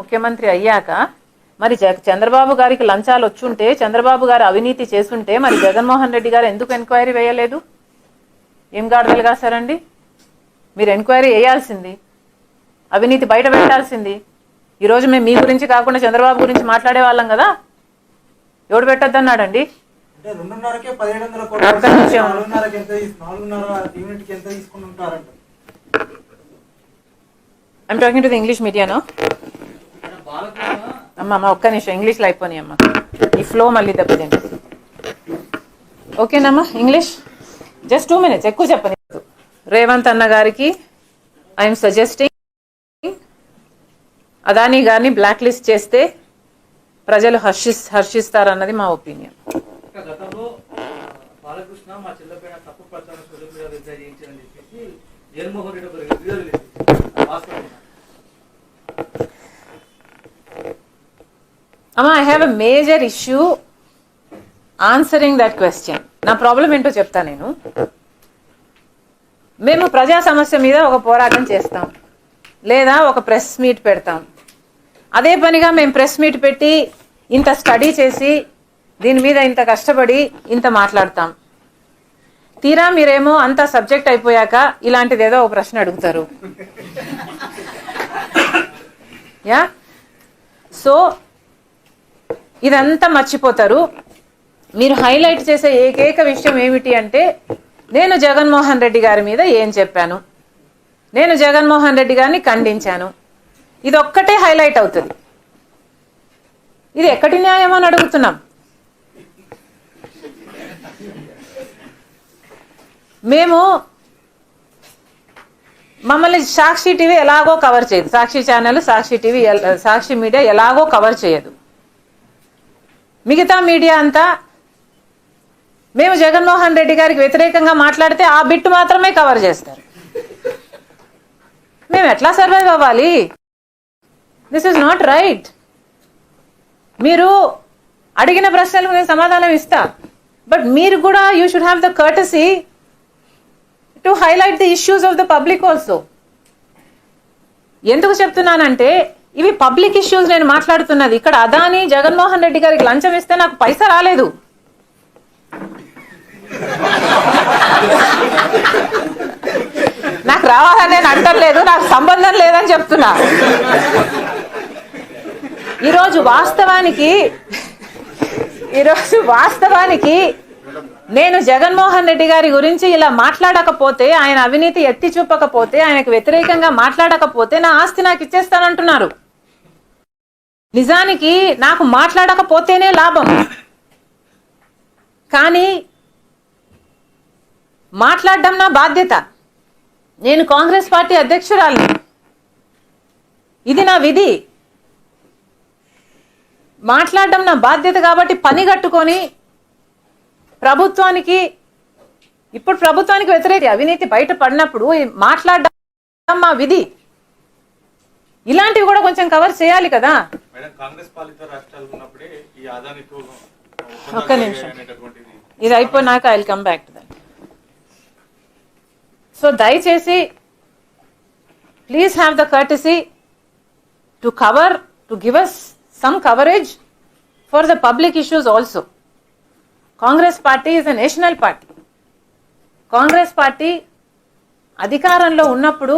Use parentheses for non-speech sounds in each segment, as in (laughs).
ముఖ్యమంత్రి అయ్యాక మరి చంద్రబాబు గారికి లంచాలు వచ్చుంటే చంద్రబాబు గారు అవినీతి చేస్తుంటే మరి జగన్మోహన్ రెడ్డి గారు ఎందుకు ఎంక్వైరీ వేయలేదు? ఏం గాడిదలు కాశారండి? మీరు ఎంక్వైరీ వేయాల్సింది. అవినీతి బయట పెట్టాల్సింది. ఈరోజు మేము మీ గురించి కాకుండా చంద్రబాబు గురించి మాట్లాడే వాళ్ళం కదా? ఎవడు పెట్టద్దన్నాడండి? I'm talking to the English మీడియానో అమ్మ అమ్మ ఒక్క నిమిషం. ఇంగ్లీష్లో అయిపోయి అమ్మ. ఈ ఫ్లో మళ్ళీ దెబ్బతింది ఓకేనమ్మా ఇంగ్లీష్ జస్ట్ టూ మినిట్స్ ఎక్కువ చెప్పని రేవంత్ అన్న గారికి ఐఎమ్ సజెస్టింగ్ అదానీ గారిని బ్లాక్ లిస్ట్ చేస్తే ప్రజలు హర్షిస్ హర్షిస్తారన్నది మా ఒపీనియన్ గతంలో బాలకృష్ణ మా చెల్లెపైన తప్పు ప్రచారం సోషల్ చేయించారని చెప్పేసి జగన్మోహన్ రెడ్డి అమ్మా I have a major issue answering that question నా ప్రాబ్లం ఏంటో చెప్తా నేను. మేము ప్రజా సమస్య మీద ఒక పోరాటం చేస్తాం. లేదా ఒక ప్రెస్ మీట్ పెడతాం. అదే పనిగా మేము ప్రెస్ మీట్ పెట్టి ఇంత స్టడీ చేసి దీని మీద ఇంత కష్టపడి ఇంత మాట్లాడతాం. తీరా మీరేమో అంత సబ్జెక్ట్ అయిపోయాక ఇలాంటిది ఏదో ఒక ప్రశ్న అడుగుతారు. (laughs) యా సో ఇదంతా మర్చిపోతారు. మీరు హైలైట్ చేసే ఏకైక విషయం ఏమిటి అంటే నేను జగన్మోహన్ రెడ్డి గారి మీద ఏం చెప్పాను? నేను జగన్మోహన్ రెడ్డి గారిని ఖండించాను. ఇది ఒక్కటే హైలైట్ అవుతుంది. ఇది ఎక్కడి న్యాయం అని అడుగుతున్నాం? మేము మమ్మల్ని సాక్షి టీవీ ఎలాగో కవర్ చేయదు. Sakshi channel Sakshi TV Sakshi media ఎలాగో కవర్ చేయదు. మిగతా మీడియా అంతా మేము జగన్మోహన్ రెడ్డి గారికి వ్యతిరేకంగా మాట్లాడితే ఆ బిట్ మాత్రమే కవర్ చేస్తారు. మేము ఎట్లా సర్వైవ్ అవ్వాలి? దిస్ ఇస్ నాట్ రైట్ మీరు అడిగిన ప్రశ్నలకు నేను సమాధానం ఇస్తా. బట్ మీరు కూడా you should have the courtesy to highlight the issues of the public also ఎందుకు చెప్తున్నానంటే ఇవి పబ్లిక్ ఇష్యూస్ నేను మాట్లాడుతున్నది. ఇక్కడ అదాని జగన్మోహన్ రెడ్డి గారికి లంచం ఇస్తే నాకు పైసా రాలేదు. నాకు రావాలని నేను అంటలేదు నాకు సంబంధం లేదని చెప్తున్నా. ఈరోజు వాస్తవానికి ఈరోజు వాస్తవానికి నేను జగన్మోహన్ రెడ్డి గారి గురించి ఇలా మాట్లాడకపోతే ఆయన అవినీతి ఎత్తి చూపకపోతే ఆయనకు వ్యతిరేకంగా మాట్లాడకపోతే నా ఆస్తి నాకు ఇచ్చేస్తానంటున్నారు. నిజానికి నాకు మాట్లాడకపోతేనే లాభం. కానీ మాట్లాడడం నా బాధ్యత. నేను కాంగ్రెస్ పార్టీ అధ్యక్షురాలు ఇది నా విధి. మాట్లాడడం నా బాధ్యత కాబట్టి పని కట్టుకొని ప్రభుత్వానికి ఇప్పుడు ప్రభుత్వానికి వ్యతిరేక అవినీతి బయట పడినప్పుడు మాట్లాడడం మా విధి. ఇలాంటివి కూడా కొంచెం కవర్ చేయాలి కదా. మేడం కాంగ్రెస్ పాలిత రాష్ట్రాలు ఉన్నప్పుడే ఈ ఆదానితో ఒక్క నిమిషం. ఇది అయిపోయినాక I come back to that so దయచేసి please have the courtesy to cover to give us some coverage for the public issues also Congress party is a national party Congress party అధికారంలో ఉన్నప్పుడు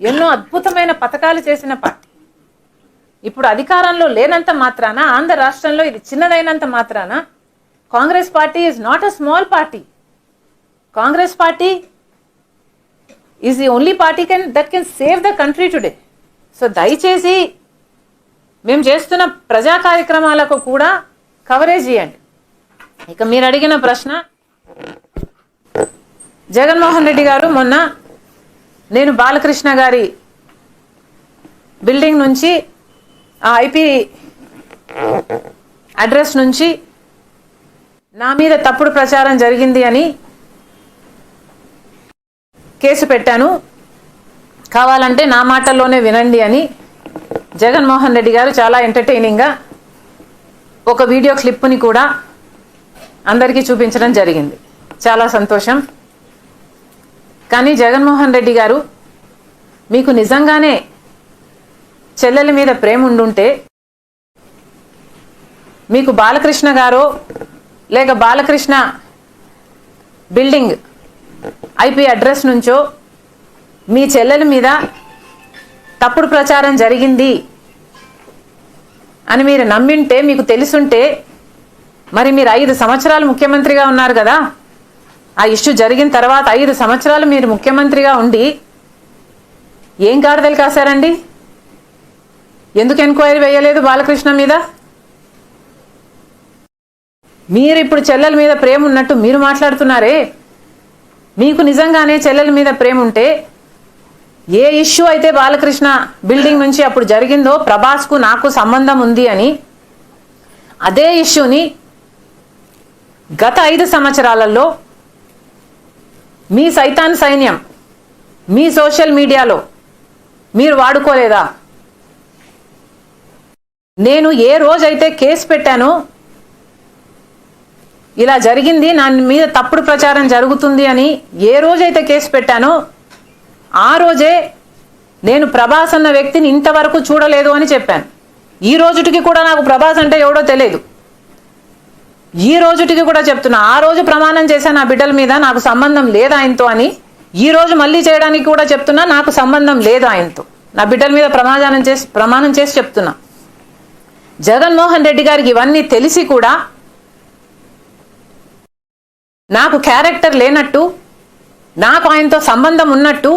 ఎన్నో అద్భుతమైన పథకాలు చేసిన పార్టీ. ఇప్పుడు అధికారంలో లేనంత మాత్రాన? ఆంధ్ర రాష్ట్రంలో ఇది చిన్నదైనంత మాత్రాన? Congress party is not a small party Congress party is the only party can that can save the country today so దయచేసి మేము చేస్తున్న ప్రజా కార్యక్రమాలకు కూడా కవరేజ్ ఇవ్వండి ఇక మీరు అడిగిన ప్రశ్న జగన్మోహన్ రెడ్డి గారు మొన్న నేను బాలకృష్ణ గారి బిల్డింగ్ నుంచి ఆ ఐపీ అడ్రస్ నుంచి నా మీద తప్పుడు ప్రచారం జరిగింది అని కేసు పెట్టాను. కావాలంటే నా మాటల్లోనే వినండి అని జగన్మోహన్ రెడ్డి గారు చాలా ఎంటర్టైనింగ్గా ఒక వీడియో క్లిప్ని కూడా అందరికీ చూపించడం జరిగింది. చాలా సంతోషం. కానీ జగన్మోహన్ రెడ్డి గారు మీకు నిజంగానే చెల్లెల మీద ప్రేమ ఉండుంటే మీకు బాలకృష్ణ గారు లేక బాలకృష్ణ బిల్డింగ్ ఐపీ అడ్రస్ నుంచో మీ చెల్లెల మీద తప్పుడు ప్రచారం జరిగింది అని మీరు నమ్మింటే మీకు తెలుసుంటే మరి మీరు ఐదు సంవత్సరాలు ముఖ్యమంత్రిగా ఉన్నారు కదా? ఆ ఇష్యూ జరిగిన తర్వాత ఐదు సంవత్సరాలు మీరు ముఖ్యమంత్రిగా ఉండి ఏం గాడిదలు కాశారండి? ఎందుకు ఎంక్వైరీ వేయలేదు బాలకృష్ణ మీద? మీరు ఇప్పుడు చెల్లెల మీద ప్రేమ ఉన్నట్టు మీరు మాట్లాడుతున్నారే? మీకు నిజంగానే చెల్లెల మీద ప్రేమ ఉంటే ఏ ఇష్యూ అయితే బాలకృష్ణ బిల్డింగ్ నుంచి అప్పుడు జరిగిందో ప్రభాస్కు నాకు సంబంధం ఉంది అని అదే ఇష్యూని గత ఐదు సంవత్సరాలలో మీ సైతాన్ సైన్యం మీ సోషల్ మీడియాలో మీరు వాడుకోలేదా? నేను ఏ రోజైతే కేసు పెట్టానో ఇలా జరిగింది నా మీద తప్పుడు ప్రచారం జరుగుతుంది అని ఏ రోజైతే కేసు పెట్టానో ఆ రోజే నేను ప్రభాస్ అన్న వ్యక్తిని ఇంతవరకు చూడలేదు అని చెప్పాను. ఈ రోజుటికి కూడా నాకు ప్రభాస్ అంటే ఎవడో తెలియదు. ఈ రోజుటికి కూడా చెప్తున్నా ఆ రోజు ప్రమాణం చేశాను నా బిడ్డల మీద నాకు సంబంధం లేదు ఆయనతో అని ఈ రోజు మళ్ళీ చేయడానికి కూడా చెప్తున్నా నాకు సంబంధం లేదు ఆయనతో. నా బిడ్డల మీద ప్రమాణం చేసి ప్రమాణం చేసి చెప్తున్నా. జగన్మోహన్ రెడ్డి గారికి ఇవన్నీ తెలిసి కూడా నాకు క్యారెక్టర్ లేనట్టు నాకు ఆయనతో సంబంధం ఉన్నట్టు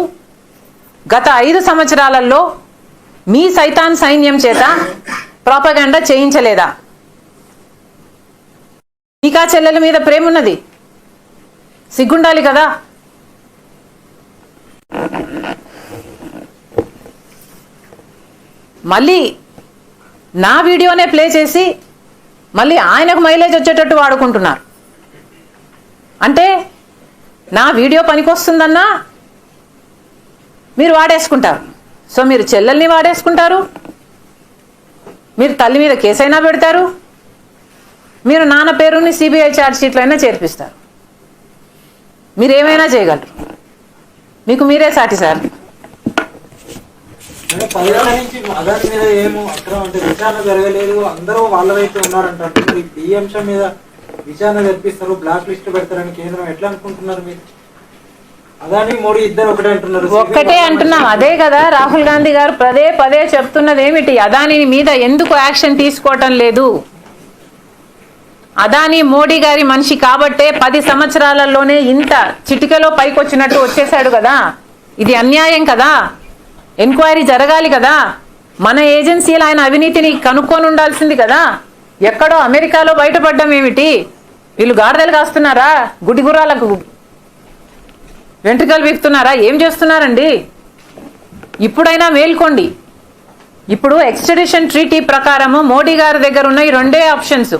గత ఐదు సంవత్సరాలలో మీ సైతాన్ సైన్యం చేత ప్రాపగండా చేయించలేదా? నీకా చెల్లెల మీద ప్రేమ ఉన్నది సిగ్గుండాలి కదా? మళ్ళీ నా వీడియోనే ప్లే చేసి మళ్ళీ ఆయనకు మైలేజ్ వచ్చేటట్టు వాడుకుంటున్నారు. అంటే నా వీడియో పనికొస్తుందన్నా మీరు వాడేసుకుంటారు. సో మీరు చెల్లెల్ని వాడేసుకుంటారు. మీరు తల్లి మీద కేసైనా పెడతారు. మీరు నాన్న పేరుని సిబిఐ ఛార్జ్ షీట్లో అయినా చేర్పిస్తారు. మీరు ఏమైనా చేయగలరు. మీకు మీరే సాటి సార్ విచారణ జరిపిస్తారు బ్లాక్ లిస్ట్ పెడతారని కేంద్రం ఎట్లా అనుకుంటున్నారు మీరు? అదాని మోడీ ఇద్దరు ఒకటే అంటున్నారు. ఒక్కటే అంటున్నాం. అదే కదా రాహుల్ గాంధీ గారు పదే పదే చెప్తున్నది ఏమిటి అదాని మీద ఎందుకు యాక్షన్ తీసుకోవటం లేదు? అదాని మోడీ గారి మనిషి కాబట్టే పది సంవత్సరాలలోనే ఇంత చిటికలో పైకొచ్చినట్టు వచ్చేసాడు కదా? ఇది అన్యాయం కదా? ఎంక్వైరీ జరగాలి కదా? మన ఏజెన్సీలు ఆయన అవినీతిని కనుక్కొని ఉండాల్సింది కదా? ఎక్కడో అమెరికాలో బయటపడ్డం ఏమిటి? వీళ్ళు గాడిదలు కాస్తున్నారా? గుడిగురాలకు వెంట్రుకలు వీక్తున్నారా ఏం చేస్తున్నారండి? ఇప్పుడైనా మేల్కోండి. ఇప్పుడు ఎక్స్ట్రడిషన్ ట్రీటీ ప్రకారము మోడీ గారి దగ్గర ఉన్న ఈ రెండే ఆప్షన్స్.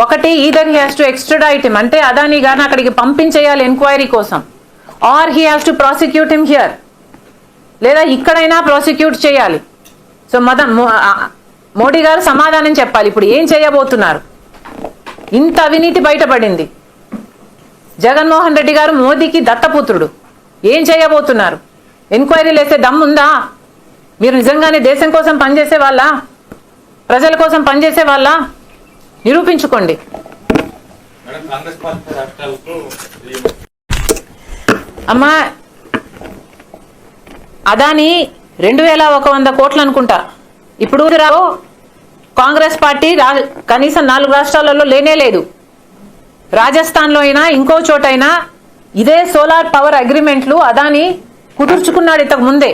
ఒకటి either he has to extradite him అంటే అదాని గారిని అక్కడికి పంపించేయాలి ఎంక్వైరీ కోసం. Or he has to prosecute him here లేదా ఇక్కడైనా ప్రాసిక్యూట్ చేయాలి. సో మద మోడీ గారు సమాధానం చెప్పాలి. ఇప్పుడు ఏం చేయబోతున్నారు? ఇంత అవినీతి బయటపడింది. జగన్మోహన్ రెడ్డి గారు మోదీకి దత్తపుత్రుడు. ఏం చేయబోతున్నారు? ఎంక్వైరీలు వేసే దమ్ముందా మీరు నిజంగానే దేశం కోసం పనిచేసే వాళ్ళ? ప్రజల కోసం పనిచేసే వాళ్ళ? నిరూపించుకోండి. అమ్మా అదాని రెండు వేల ఒక వంద కోట్లు అనుకుంటా. ఇప్పుడు రావు. కాంగ్రెస్ పార్టీ కనీసం నాలుగు రాష్ట్రాలలో లేనే లేదు. రాజస్థాన్లో అయినా ఇంకో చోటైనా ఇదే సోలార్ పవర్ అగ్రిమెంట్లు అదాని కుదుర్చుకున్నాడు ఇంతకు ముందే.